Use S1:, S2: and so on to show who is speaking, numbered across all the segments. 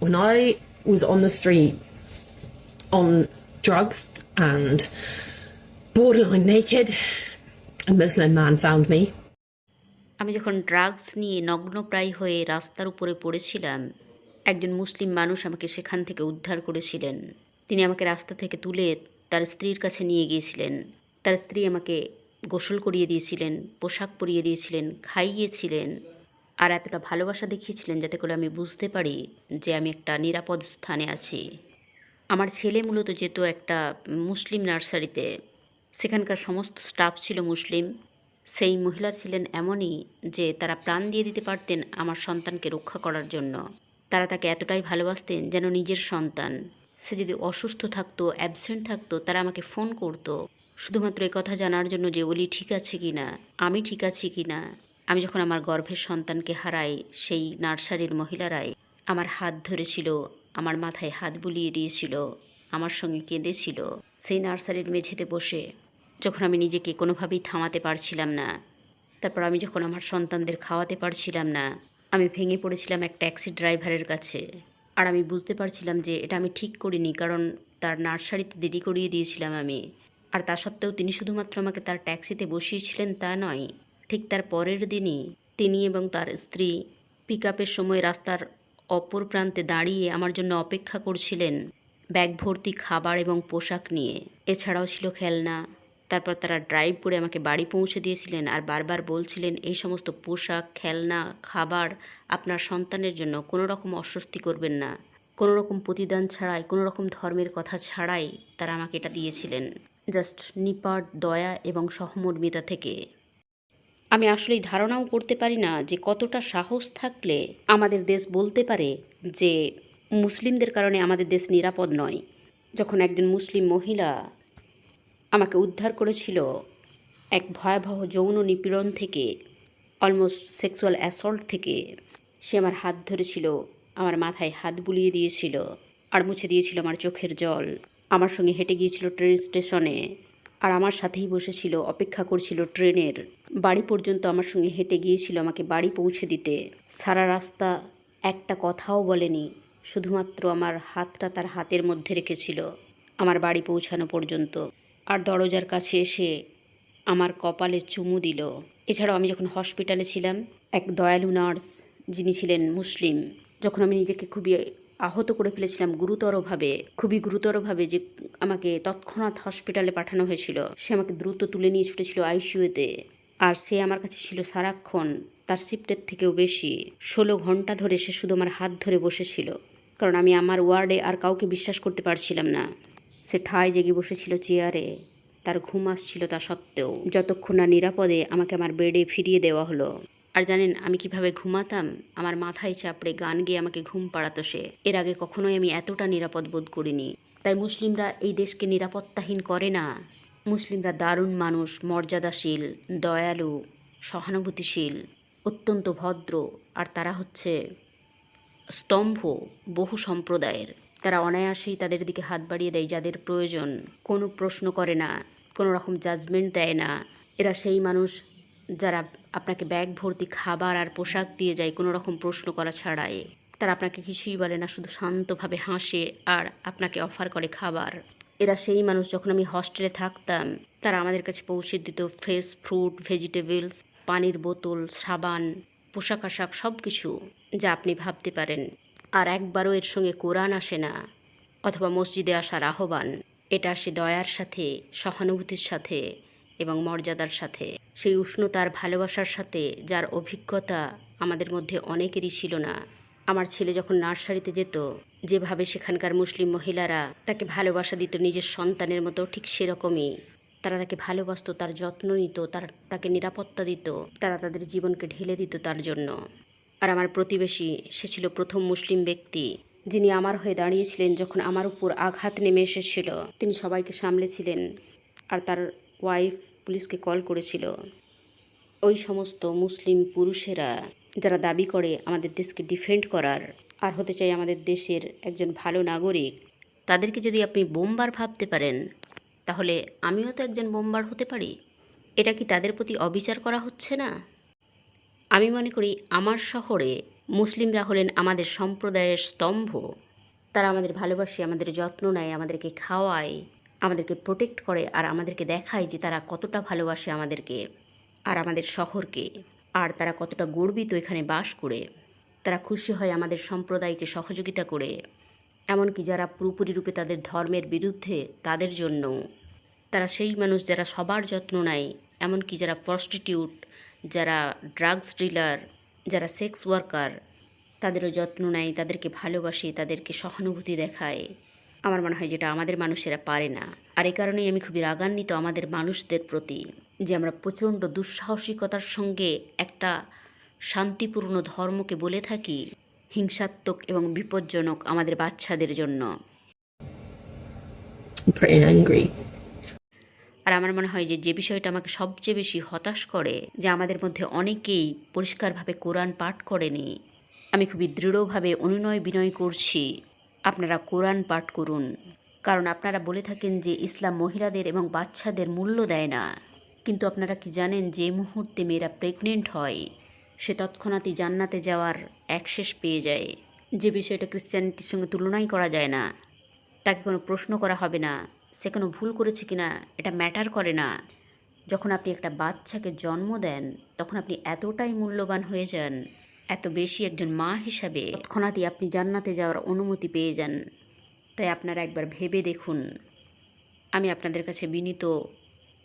S1: When I was on the street on drugs and borderline naked, a Muslim man found me.
S2: আমি যখন drugs নিয়ে নগ্নপ্রায় হয়ে রাস্তার উপরে পড়েছিলাম একজন মুসলিম মানুষ আমাকে সেখান থেকে উদ্ধার করেছিলেন। তিনি আমাকে রাস্তা থেকে তুলে তার স্ত্রীর কাছে নিয়ে গিয়েছিলেন। তার স্ত্রী আমাকে গোসল করিয়ে দিয়েছিলেন পোশাক পরিয়ে দিয়েছিলেন খাইয়েছিলেন। আর এতটা ভালোবাসা দেখিয়েছিলেন যাতে করে আমি বুঝতে পারি যে আমি একটা নিরাপদ স্থানে আছি। আমার ছেলে মূলত যেত একটা মুসলিম নার্সারিতে। সেখানকার সমস্ত স্টাফ ছিল মুসলিম। সেই মহিলার ছিলেন এমনই যে তারা প্রাণ দিয়ে দিতে পারতেন আমার সন্তানকে রক্ষা করার জন্য। তারা তাকে এতটাই ভালোবাসতেন যেন নিজের সন্তান। সে যদি অসুস্থ থাকতো অ্যাবসেন্ট থাকতো, তারা আমাকে ফোন করতো। শুধুমাত্র কথা জানার জন্য যে ওলি ঠিক আছে কি না আমি ঠিক আছি কি না আমি যখন আমার গর্ভের সন্তানকে হারাই, সেই নার্সারির মহিলারাই আমার হাত ধরেছিল, আমার মাথায় হাত বুলিয়ে দিয়েছিল, আমার সঙ্গে কেঁদেছিল সেই নার্সারির মেঝেতে বসে। যখন আমি নিজেকে কোনোভাবেই থামাতে পারছিলাম না, তারপর আমি যখন আমার সন্তানদের খাওয়াতে পারছিলাম না, আমি ভেঙে পড়েছিলাম এক ট্যাক্সি ড্রাইভারের কাছে। আর আমি বুঝতে পারছিলাম যে এটা আমি ঠিক করিনি, কারণ তার নার্সারিতে দেরি করিয়ে দিয়েছিলাম আমি। আর তা সত্ত্বেও তিনি শুধুমাত্র আমাকে তার ট্যাক্সিতে বসিয়েছিলেন তা নয় ঠিক তার পরের দিনই তিনি এবং তার স্ত্রী পিক সময় রাস্তার অপর প্রান্তে দাঁড়িয়ে আমার জন্য অপেক্ষা করছিলেন ব্যাগ ভর্তি খাবার এবং পোশাক নিয়ে। এছাড়াও ছিল খেলনা। তারপর তারা ড্রাইভ করে আমাকে বাড়ি পৌঁছে দিয়েছিলেন আর বারবার বলছিলেন, এই সমস্ত পোশাক, খেলনা, খাবার আপনার সন্তানের জন্য কোনো রকম অস্বস্তি করবেন না। কোনো রকম প্রতিদান ছাড়াই কোনো রকম ধর্মের কথা ছাড়াই তারা আমাকে এটা দিয়েছিলেন। জাস্ট নিপাট, দয়া এবং সহমর্মিতা থেকে। আমি আসলেই ধারণাও করতে পারি না যে কতটা সাহস থাকলে আমাদের দেশ বলতে পারে যে মুসলিমদের কারণে আমাদের দেশ নিরাপদ নয়। যখন একজন মুসলিম মহিলা আমাকে উদ্ধার করেছিল এক ভয়াবহ যৌন নিপীড়ন থেকে অলমোস্ট সেক্সুয়াল অ্যাসল্ট থেকে, সে আমার হাত ধরেছিল, আমার মাথায় হাত বুলিয়ে দিয়েছিল, আর মুছে দিয়েছিল আমার চোখের জল। আমার সঙ্গে হেঁটে গিয়েছিল ট্রেন স্টেশনে আর আমার সাথেই বসেছিল, অপেক্ষা করছিল ট্রেনের। বাড়ি পর্যন্ত আমার সঙ্গে হেঁটে গিয়েছিল আমাকে বাড়ি পৌঁছে দিতে। সারা রাস্তা একটা কথাও বলেনি, শুধুমাত্র আমার হাতটা তার হাতের মধ্যে রেখেছিল, আমার বাড়ি পৌঁছানো পর্যন্ত। আর দরজার কাছে এসে আমার কপালে চুমু দিল। এছাড়াও আমি যখন হসপিটালে ছিলাম, এক দয়ালু নার্স যিনি ছিলেন মুসলিম, যখন আমি নিজেকে খুবই আহত করে ফেলেছিলাম গুরুতরভাবে, খুবই গুরুতরভাবে যে আমাকে তৎক্ষণাৎ হসপিটালে পাঠানো হয়েছিল। সে আমাকে দ্রুত তুলে নিয়ে ছুটেছিল আইসিউতে আর সে আমার কাছে ছিল সারাক্ষণ, তার শিফটের থেকেও বেশি। ষোলো ঘণ্টা ধরে সে শুধু আমার হাত ধরে বসেছিল। কারণ আমি আমার ওয়ার্ডে আর কাউকে বিশ্বাস করতে পারছিলাম না। সে ঠায় জেগে বসেছিল চেয়ারে। তার ঘুম আসছিল তা সত্ত্বেও। যতক্ষণ না নিরাপদে আমাকে আমার বেডে ফিরিয়ে দেওয়া হলো। আর জানেন, আমি কীভাবে ঘুমাতাম? আমার মাথায় চাপড়ে গান গিয়ে আমাকে ঘুম পাড়াতো সে। এর আগে কখনোই আমি এতটা নিরাপদ বোধ করিনি। তাই মুসলিমরা এই দেশকে নিরাপত্তাহীন করে না। মুসলিমরা দারুণ মানুষ, মর্যাদাশীল, দয়ালু, সহানুভূতিশীল, অত্যন্ত ভদ্র, আর তারা হচ্ছে স্তম্ভ, বহু সম্প্রদায়ের। তারা অনায়াসেই তাদের দিকে হাত বাড়িয়ে দেয় যাদের প্রয়োজন। কোনো প্রশ্ন করে না, কোনো রকম জাজমেন্ট দেয় না। এরা সেই মানুষ যারা আপনাকে ব্যাগ, ভর্তি খাবার আর পোশাক দিয়ে যায় কোনো রকম প্রশ্ন করা ছাড়াই। তারা আপনাকে কিছুই বলে না, শুধু শান্তভাবে হাসে আর আপনাকে অফার করে খাবার। এরা সেই মানুষ যখন আমি হস্টেলে থাকতাম, তারা আমাদের কাছে পৌঁছে দিত ফ্রেশ ফ্রুট, ভেজিটেবলস, পানির বোতল, সাবান, পোশাক আশাক সব কিছু যা আপনি ভাবতে পারেন। আর একবারও এর সঙ্গে কোরআন আসে না, অথবা মসজিদে আসার আহ্বান। এটা আসে দয়ার সাথে, সহানুভূতির সাথে। এবং মর্যাদার সাথে। সেই উষ্ণতার ভালোবাসার সাথে, যার অভিজ্ঞতা আমাদের মধ্যে অনেকেরই ছিল না। আমার ছেলে যখন নার্সারিতে যেত, যেভাবে সেখানকার মুসলিম মহিলারা তাকে ভালোবাসা দিত, নিজের সন্তানের মতো ঠিক সেরকমই। তারা তাকে ভালোবাসতো, তার যত্ন নিত, তার, তাকে নিরাপত্তা দিত, তারা তাদের জীবনকে ঢেলে দিত তার জন্য। আর আমার প্রতিবেশী, সে ছিল প্রথম মুসলিম ব্যক্তি, যিনি আমার হয়ে দাঁড়িয়েছিলেন যখন আমার উপর আঘাত নেমে এসেছিল। তিনি সবাইকে সামলেছিলেন, আর তার ওয়াইফ পুলিশকে কল করেছিল। ওই সমস্ত মুসলিম পুরুষেরা যারা দাবি করে আমাদের দেশকে ডিফেন্ড করার আর হতে চাই আমাদের দেশের একজন ভালো নাগরিক, তাদেরকে যদি আপনি বোমবার ভাবতে পারেন, তাহলে আমিও তো একজন বোমবার হতে পারি। এটা কি তাদের প্রতি অবিচার করা হচ্ছে না? আমি মনে করি আমার শহরে মুসলিমরা হলেন আমাদের সম্প্রদায়ের স্তম্ভ। তারা আমাদের ভালোবাসে, আমাদের যত্ন নেয়, আমাদেরকে খাওয়ায়। আমাদেরকে প্রোটেক্ট করে আর আমাদেরকে দেখায় যে তারা কতটা ভালোবাসে আমাদেরকে আর আমাদের শহরকে আর তারা কতটা গর্বিত এখানে বাস করে। তারা খুশি হয় আমাদের সম্প্রদায়কে সহযোগিতা করে। এমনকি যারা পুরোপুরি রূপে তাদের ধর্মের বিরুদ্ধে তাদের জন্য। তারা সেই মানুষ যারা সবার যত্ন নেয়, এমনকি যারা প্রস্টিটিউট যারা ড্রাগস ডিলার যারা সেক্স ওয়ার্কার তাদেরও যত্ন নেয়, তাদেরকে ভালোবাসে, তাদেরকে সহানুভূতি দেখায়। আমার মনে হয় যেটা আমাদের মানুষেরা পারে না। আর এই কারণেই আমি খুবই রাগান্বিত আমাদের মানুষদের প্রতি যে আমরা প্রচণ্ড দুঃসাহসিকতার সঙ্গে একটা শান্তিপূর্ণ ধর্মকে বলে থাকি হিংসাত্মক এবং বিপজ্জনক আমাদের বাচ্চাদের জন্য. আর আমার মনে হয় যে যে বিষয়টা আমাকে সবচেয়ে বেশি হতাশ করে যে আমাদের মধ্যে অনেকেই পরিষ্কারভাবে কোরআন পাঠ করেনি। আমি খুবই দৃঢ়ভাবে অনুনয় বিনয় করছি। আপনারা কোরআন পাঠ করুন। কারণ আপনারা বলে থাকেন যে ইসলাম মহিলাদের এবং বাচ্চাদের মূল্য দেয় না। কিন্তু আপনারা কি জানেন যে মুহূর্তে মেয়েরা প্রেগনেন্ট হয়? সে তৎক্ষণাৎই জান্নাতে যাওয়ার অ্যাক্সেস পেয়ে যায়। যে বিষয়টা ক্রিশ্চিয়ানিটির সঙ্গে তুলনাই করা যায় না। তাকে কোনো প্রশ্ন করা হবে না। সে কোনো ভুল করেছে কিনা এটা ম্যাটার করে না। যখন আপনি একটা বাচ্চাকে জন্ম দেন, তখন আপনি এতটাই মূল্যবান হয়ে যান এত বেশি একজন মা হিসাবে তৎক্ষণাৎই আপনি জান্নাতে যাওয়ার অনুমতি পেয়ে যান। তাই আপনারা একবার ভেবে দেখুন। আমি আপনাদের কাছে বিনীত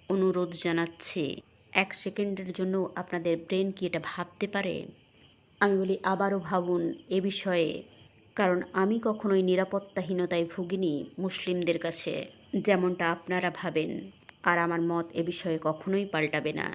S2: অনুরোধ জানাচ্ছি, এক সেকেন্ডের জন্য আপনাদের ব্রেন কি এটা ভাবতে পারে? আমি বলি, আবারও ভাবুন এ বিষয়ে, কারণ আমি কখনোই নিরাপত্তাহীনতায় ভুগিনি মুসলিমদের কাছে, যেমনটা আপনারা ভাবেন। আর আমার মত এ বিষয়ে কখনোই পাল্টাবে না।